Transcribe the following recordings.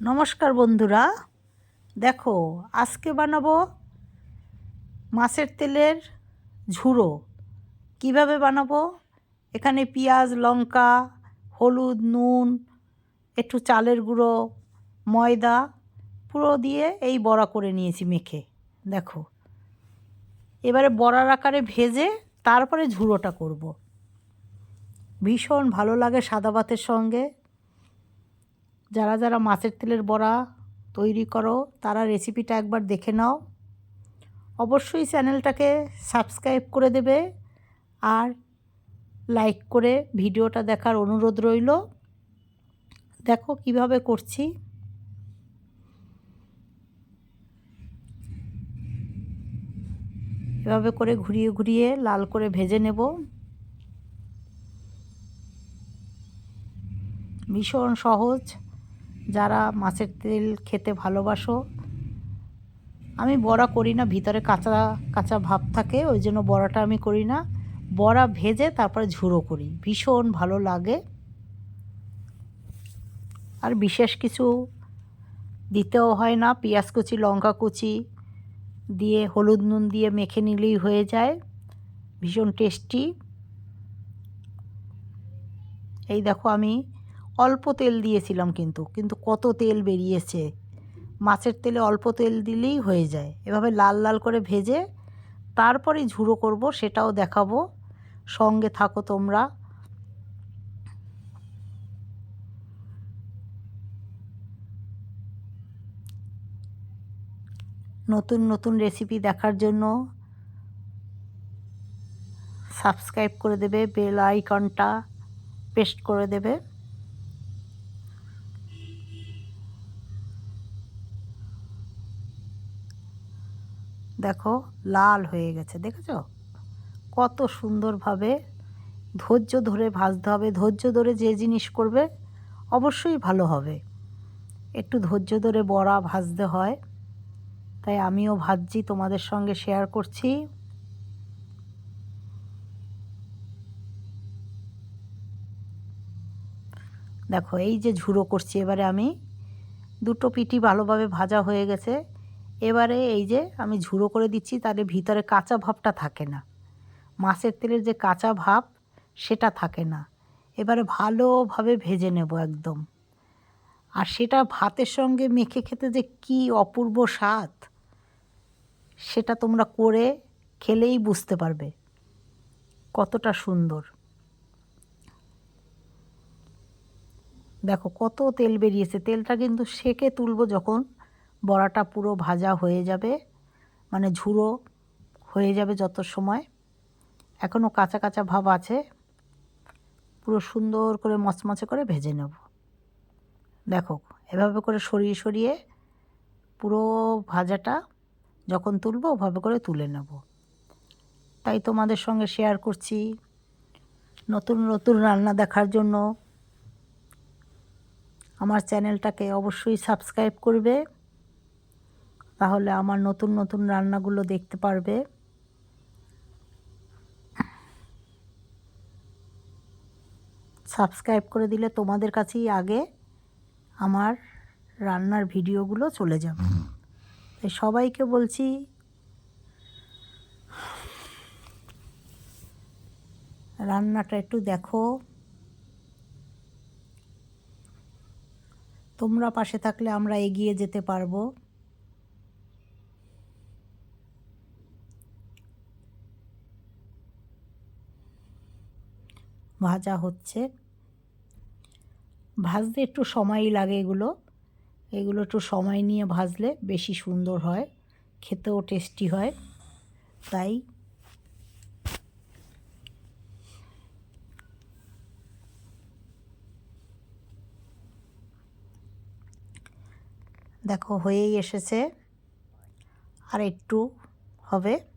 নমস্কার বন্ধুরা। দেখো, আজকে বানাবো মাছের তেলের ঝুড়ো কীভাবে বানাবো? এখানে পেঁয়াজ, লঙ্কা, হলুদ, নুন, একটু চালের গুঁড়ো, ময়দা, পুরো দিয়ে এই বড়া করে নিয়েছি মেখে। দেখো, এবারে বড়ার আকারে ভেজে তারপরে ঝুড়োটা করব। ভীষণ ভালো লাগে সাদা ভাতের সঙ্গে। যারা যারা মাছের তেলের বড়া তৈরি করো, তারা রেসিপিটা একবার দেখে নাও। অবশ্যই চ্যানেলটাকে সাবস্ক্রাইব করে দেবে আর লাইক করে ভিডিওটা দেখার অনুরোধ রইল। দেখো কীভাবে করছি। এভাবে করে ঘুরিয়ে ঘুরিয়ে লাল করে ভেজে নেব। ভীষণ সহজ। যারা মাছের তেল খেতে ভালোবাসো, আমি বড়া করি না, ভিতরে কাঁচা কাঁচা ভাব থাকে, ওই জন্য বড়াটা আমি করি না। বড়া ভেজে তারপরে ঝুড়ো করি, ভীষণ ভালো লাগে। আর বিশেষ কিছু দিতেও হয় না, পেঁয়াজ কুচি, লঙ্কা কুচি দিয়ে হলুদ নুন দিয়ে মেখে নিলেই হয়ে যায়, ভীষণ টেস্টি। এই দেখো আমি অল্প তেল দিয়েছিলাম কিন্তু কিন্তু কত তেল বেরিয়েছে? মাছের তেলে অল্প তেল দিলেই হয়ে যায়। এভাবে লাল লাল করে ভেজে তারপরে ঝুড়ো করব, সেটাও দেখাবো। সঙ্গে থাকো তোমরা। নতুন নতুন রেসিপি দেখার জন্য সাবস্ক্রাইব করে দেবে, বেল আইকনটা পেস্ট করে দেবে। দেখো, লাল হয়ে গেছে, দেখেছ? কত সুন্দরভাবে ধৈর্য ধরে ভাজতে হবে, ধৈর্য ধরে যে জিনিস করবে অবশ্যই ভালো হবে। একটু ধৈর্য ধরে বড়া ভাজতে হয়, তাই আমিও ভাজছি, তোমাদের সঙ্গে শেয়ার করছি। দেখো, এই যে ঝুড়ো করছি, এবারে আমি দুটো পিঠি ভালোভাবে ভাজা হয়ে গেছে। এবারে এই যে আমি ঝুড়ো করে দিচ্ছি, তাহলে ভিতরে কাঁচা ভাবটা থাকে না। মাছের তেলের যে কাঁচা ভাব, সেটা থাকে না। এবারে ভালোভাবে ভেজে নেব একদম। আর সেটা ভাতের সঙ্গে মেখে খেতে যে কি অপূর্ব স্বাদ, সেটা তোমরা করে খেলেই বুঝতে পারবে। কতটা সুন্দর। দেখো কত তেল বেরিয়েছে। তেলটা কিন্তু সেকে তুলবো যখন বড়াটা পুরো ভাজা হয়ে যাবে মানে ঝুড়ো হয়ে যাবে যত সময়। এখনও কাঁচা কাঁচা ভাব আছে, পুরো সুন্দর করে মচমচে করে ভেজে নেব। দেখো, এভাবে করে সরিয়ে সরিয়ে পুরো ভাজাটা যখন তুলবো ওভাবে করে তুলে নেব। তাই তোমাদের সঙ্গে শেয়ার করছি নতুন নতুন রান্না দেখার জন্য। আমার চ্যানেলটাকে অবশ্যই সাবস্ক্রাইব করবে। তাহলে আমার নতুন নতুন রান্নাগুলো দেখতে পারবে। সাবস্ক্রাইব করে দিলে তোমাদের কাছেই আগে আমার রান্নার ভিডিওগুলো চলে যাবে। তাই সবাইকে বলছি রান্নাটা একটু দেখো। তোমরা পাশে থাকলে আমরা এগিয়ে যেতে পারব। ভাজা হচ্ছে। ভাজতে একটু সময়ই লাগে এগুলো। এগুলো একটু সময় নিয়ে ভাজলে বেশি সুন্দর হয়, খেতেও টেস্টি হয়। তাই দেখো হয়েই এসেছে। আর একটু হবে।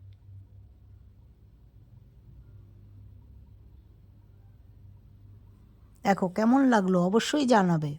দেখো কেমন লাগল অবশ্যই জানাবে।